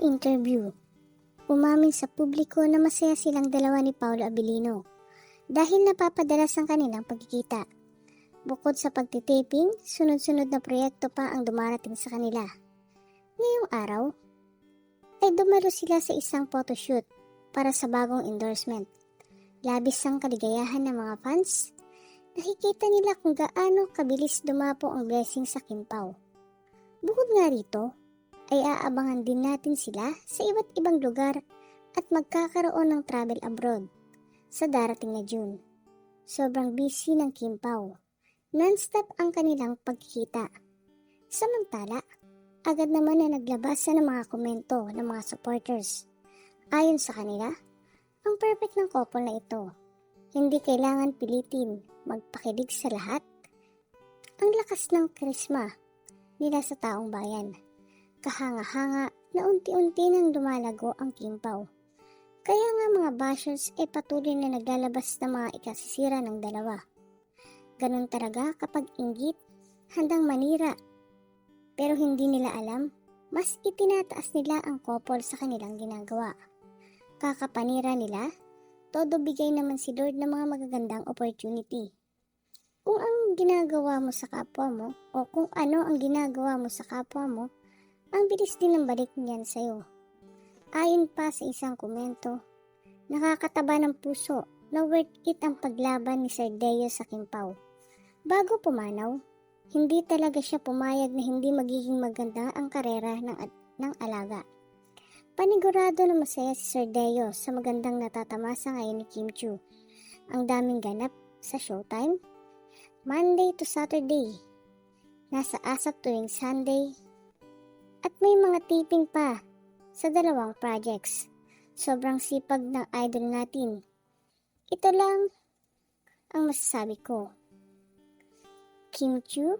interview. Umamin sa publiko na masaya silang dalawa ni Paolo Abilino dahil napapadalas ang kanilang pagkikita. Bukod sa pagtitaping, sunod-sunod na proyekto pa ang dumarating sa kanila. Ngayong araw, ay dumalo sila sa isang photoshoot para sa bagong endorsement. Labis ang kaligayahan ng mga fans. Nakikita nila kung gaano kabilis dumapo ang blessing sa Kimpaw. Bukod nga rito, ay aabangan din natin sila sa iba't ibang lugar at magkakaroon ng travel abroad sa darating na June. Sobrang busy ng Kimpaw. Non-stop ang kanilang pagkikita. Samantala, agad naman na naglabasan ng mga komento ng mga supporters. Ayon sa kanila, ang perfect ng couple na ito. Hindi kailangan pilitin magpakilig sa lahat. Ang lakas ng karisma nila sa taong bayan. Kahanga-hanga na unti-unti nang lumalago ang kimpaw. Kaya nga mga bashers ay patuloy na naglalabas ng mga ikasisira ng dalawa. Ganon talaga kapag inggit, handang manira. Pero hindi nila alam, mas itinataas nila ang couple sa kanilang ginagawa. Kakapanira nila, todo bigay naman si Lord ng mga magagandang opportunity. Kung ang ginagawa mo sa kapwa mo, o kung ano ang ginagawa mo sa kapwa mo, ang bilis din ng balik niyan sa'yo. Ayon pa sa isang komento, nakakataba ng puso na worth it ang paglaban ni Sir Deo sa Kimpaw. Bago pumanaw, hindi talaga siya pumayag na hindi magiging maganda ang karera ng, ng alaga. Panigurado na masaya si Sir Deo sa magandang natatamasa ngayon ni Kim Chu. Ang daming ganap sa showtime, Monday to Saturday, nasa asap tuwing Sunday, at may mga taping pa sa dalawang projects. Sobrang sipag ng idol natin. Ito lang ang masasabi ko. Kim Chu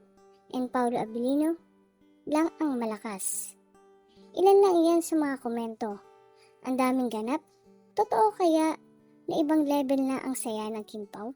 and Paulo Abilino lang ang malakas. Ilan lang iyan sa mga komento. Ang daming ganap. Totoo kaya na ibang level na ang saya ng Kim Pao?